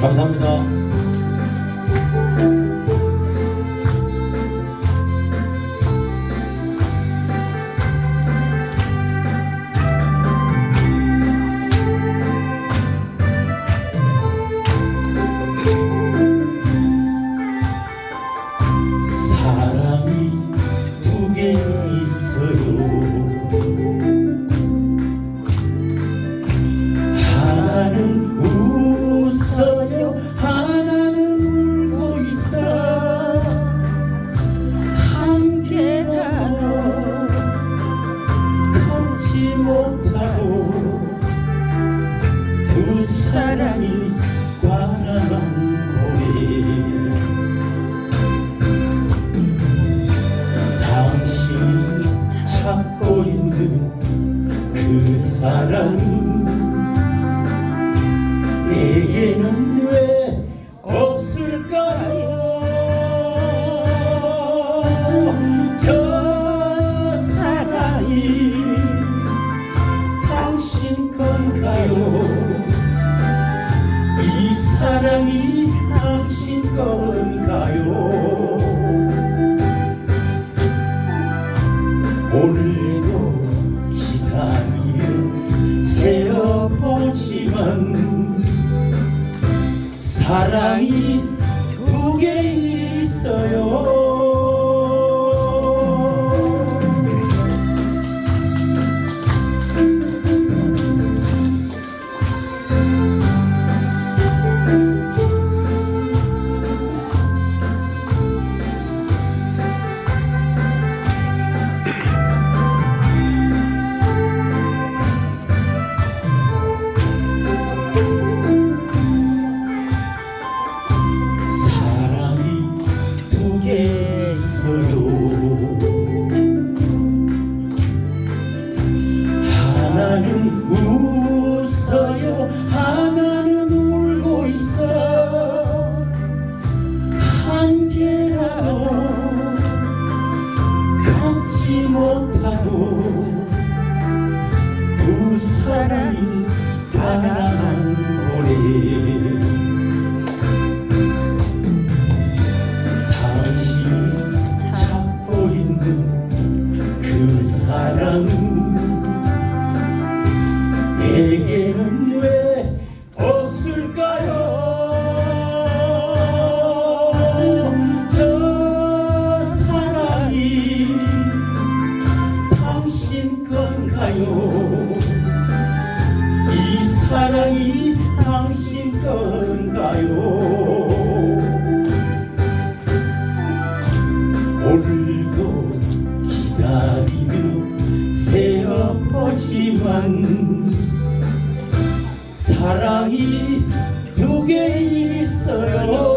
감사합니다. 사랑이 보니 당신이 찾고 있는 그 사랑은 내게는 사랑이 당신 건가요? 오늘도 기다리며 세어보지만 사랑이 두 개 있어요. 내게는 왜 없을까요? 저 사랑이 당신 건가요? 이 사랑이 당신 건가요? 세어보지만 사랑이 두 개 있어요.